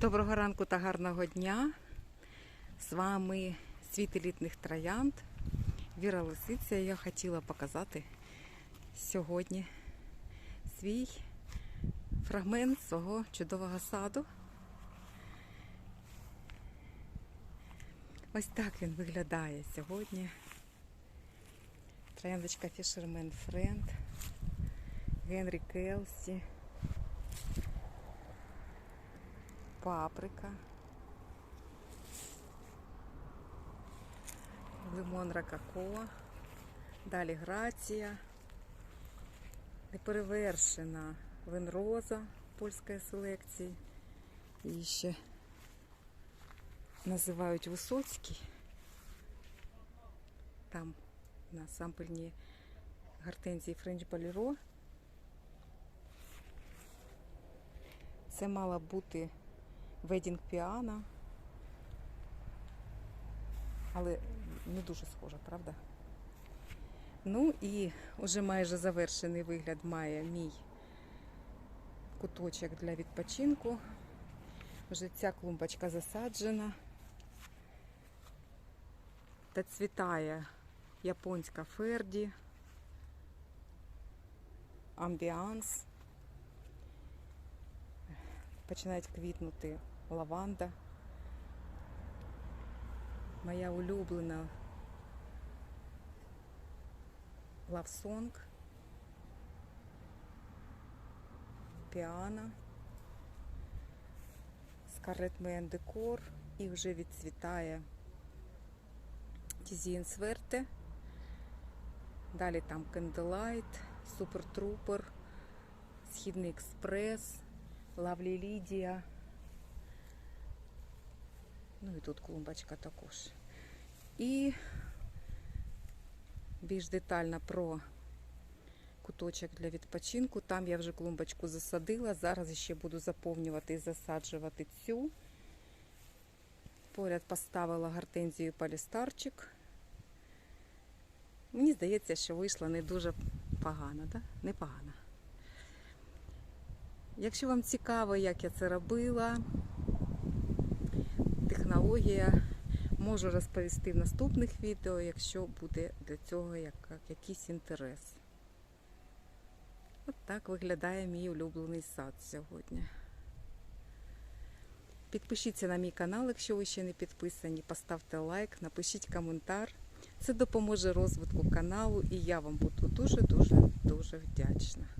Доброго ранку та гарного дня. З вами світ елітних троянд. Віра Лисиця. Я хотіла показати сьогодні свій фрагмент свого чудового саду. Ось так він виглядає сьогодні. Трояндочка Fisherman Friend, Генрі Келсі. Паприка, лимон ракако, далі грація, неперевершена винроза польської селекції. І ще називають Висоцький. Там на сампельні гортензії Френч Боліро. Це мала бути Ведінг піано. Але не дуже схожа, правда? Ну і вже майже завершений вигляд має мій куточок для відпочинку. Вже ця клумбочка засаджена. Та цвітає японська ферді, амбіанс. Починають квітнути лаванда. Моя улюблена лавсонг, піано, Scarlet Мен Декор і вже відцвітає Тізієн Сверте. Далі там Candlelight, Супер Трупер, Східний експрес, Лавлі Лідія. Ну і тут клумбочка також. І більш детально про куточок для відпочинку. Там я вже клумбочку засадила. Зараз ще буду заповнювати і засаджувати цю. Поряд поставила гортензію палістарчик. Мені здається, що вийшло не дуже погано, да? Непогано. Якщо вам цікаво, як я це робила, технологія, можу розповісти в наступних відео, якщо буде для цього якийсь інтерес. От так виглядає мій улюблений сад сьогодні. Підпишіться на мій канал, якщо ви ще не підписані, поставте лайк, напишіть коментар. Це допоможе розвитку каналу і я вам буду дуже-дуже дуже вдячна.